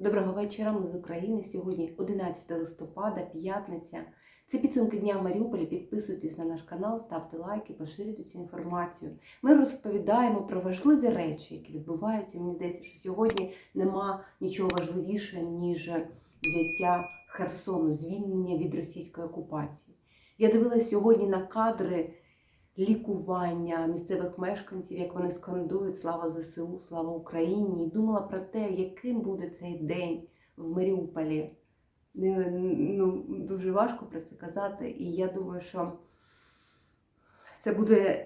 Доброго вечора, ми з України. Сьогодні 11 листопада, п'ятниця. Це підсумки дня в Маріуполі. Підписуйтесь на наш канал, ставте лайки, поширюйте цю інформацію. Ми розповідаємо про важливі речі, які відбуваються. Мені здається, що сьогодні нема нічого важливіше, ніж взяття Херсону, звільнення від російської окупації. Я дивилася сьогодні на кадри лікування місцевих мешканців, як вони скандують Слава ЗСУ, слава Україні, і думала про те, яким буде цей день в Маріуполі. Ну, дуже важко про це казати. І я думаю, що це буде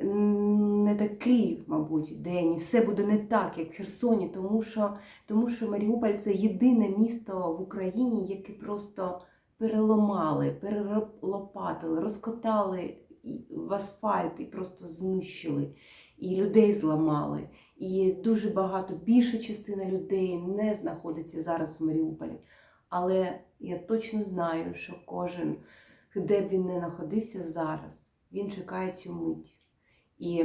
не такий, мабуть, день, і все буде не так, як в Херсоні, тому що, тому що Маріуполь це єдине місто в Україні, яке просто переламали, перелопатили, розкотали в асфальт і просто знищили, і людей зламали. І дуже багато, більша частина людей не знаходиться зараз в Маріуполі. Але я точно знаю, що кожен, де б він не знаходився зараз, він чекає цю мить. І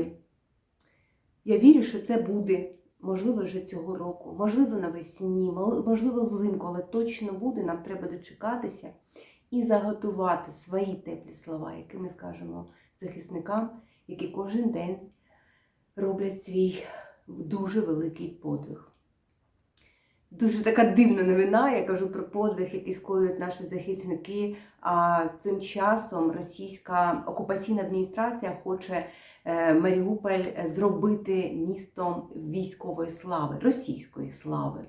я вірю, що це буде, можливо, вже цього року, можливо, навесні, можливо, взимку, але точно буде. Нам треба дочекатися і заготувати свої теплі слова, які ми скажемо захисникам, які кожен день роблять свій дуже великий подвиг. Дуже така дивна новина. Я кажу про подвиг, який скоюють наші захисники. А цим часом російська окупаційна адміністрація хоче е, Маріуполь зробити містом військової слави, російської слави.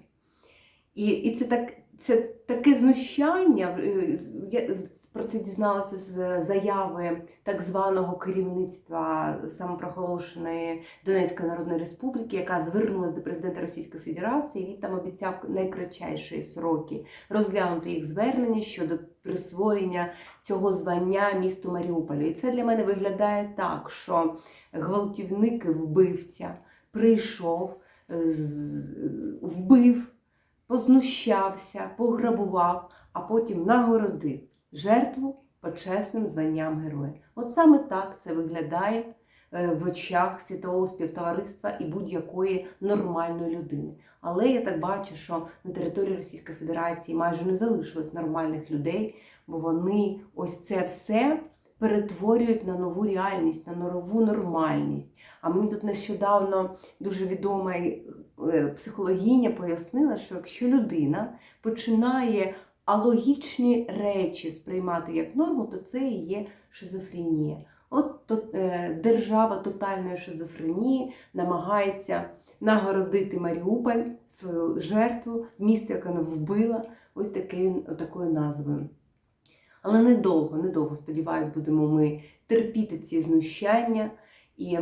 І, і це так. Це таке знущання. е, Я про це дізналася з заяви так званого керівництва самопроголошеної Донецької Народної Республіки, яка звернулася до президента Російської Федерації. Він там обіцяв найкратчайші сроки розглянути їх звернення щодо присвоєння цього звання місту Маріуполю. І це для мене виглядає так, що гвалтівник вбивця прийшов, е, вбив, познущався, пограбував, а потім нагородив жертву почесним званням героя. От саме так це виглядає е, в очах світового співтовариства і будь-якої нормальної людини. Але я так бачу, що на території Російської Федерації майже не залишилось нормальних людей, бо вони ось це все перетворюють на нову реальність, на нову нормальність. А мені тут нещодавно дуже відома психологиня пояснила, що якщо людина починає алогічні речі сприймати як норму, то це і є шизофренія. От то, е, держава тотальної шизофренії намагається нагородити Маріуполь, свою жертву, місто, яке вона вбила, ось такою, такою назвою. Але недовго, недовго, сподіваюсь, будемо ми терпіти ці знущання, і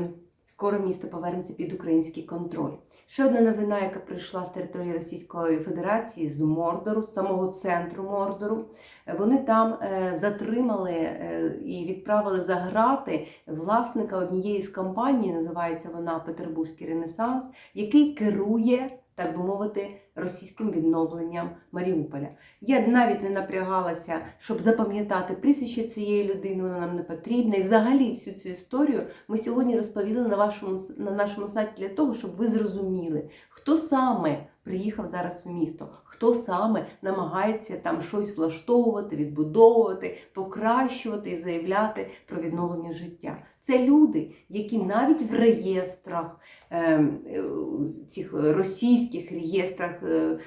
скоро місто повернеться під український контроль. Ще одна новина, яка прийшла з території Російської Федерації з Мордору, з самого центру Мордору. Е, Вони там е, затримали е, і відправили за грати власника однієї з компаній, називається вона Петербурзький Ренесанс, який керує, так би мовити, російським відновленням Маріуполя. Я навіть не напрягалася, щоб запам'ятати прізвище цієї людини, вона нам не потрібна. І взагалі всю цю історію ми сьогодні розповіли на, вашому, на нашому сайті для того, щоб ви зрозуміли, хто саме приїхав зараз у місто, хто саме намагається там щось влаштовувати, відбудовувати, покращувати і заявляти про відновлення життя. Це люди, які навіть в реєстрах, ем, е, цих російських реєстрах е,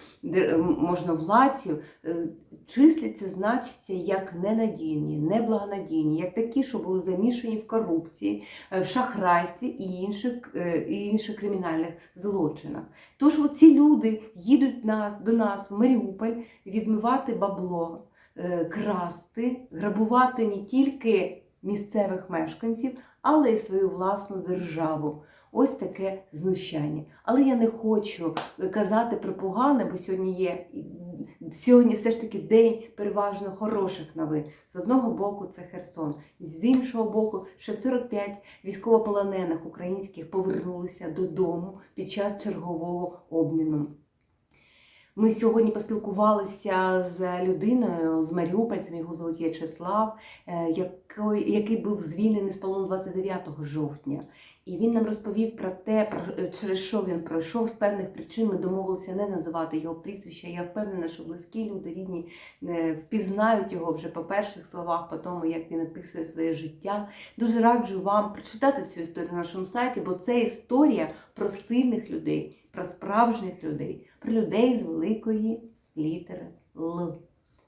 можновладців е, числяться, значаться як ненадійні, неблагонадійні, як такі, що були замішані в корупції, в шахрайстві і інших, і інших кримінальних злочинах. Тож ці люди їдуть нас, до нас в Маріуполь відмивати бабло, е, красти, грабувати не тільки місцевих мешканців, але й свою власну державу. Ось таке знущання. Але я не хочу казати про погане, бо сьогодні є сьогодні все ж таки день переважно хороших новин. З одного боку це Херсон, з іншого боку, ще 45 військовополонених українських повернулися додому під час чергового обміну. Ми сьогодні поспілкувалися з людиною, з маріупольцем, його звуть В'ячеслав, е, який, був звільнений з полону 29 жовтня. І він нам розповів про те, про- через що він пройшов з певних причин. Ми домовилися не називати його прізвища. Я впевнена, що близькі люди, рідні е, впізнають його вже по перших словах, по тому, як він описує своє життя. Дуже раджу вам прочитати цю історію на нашому сайті, бо це історія про сильних людей, про справжніх людей, про людей з великої літери Л.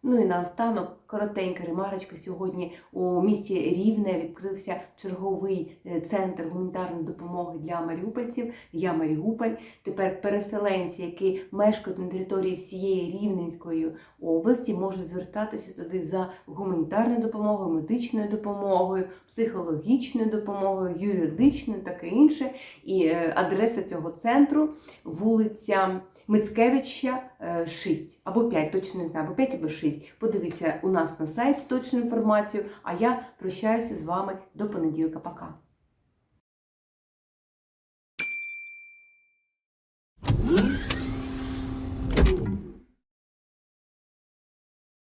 Ну і наостанок коротенька ремарочка. Сьогодні у місті Рівне відкрився черговий е, центр гуманітарної допомоги для маріупольців. Я Маріуполь. Тепер переселенці, які мешкають на території всієї Рівненської області, можуть звертатися туди за гуманітарною допомогою, медичною допомогою, психологічною допомогою, юридичною, таке інше. І е, адреса цього центру вулиця. Мицкевича е, 6 або 5, точно не знаю, або 5 або 6. Подивіться у нас на сайті точну інформацію. А я прощаюся з вами до понеділка. Пока.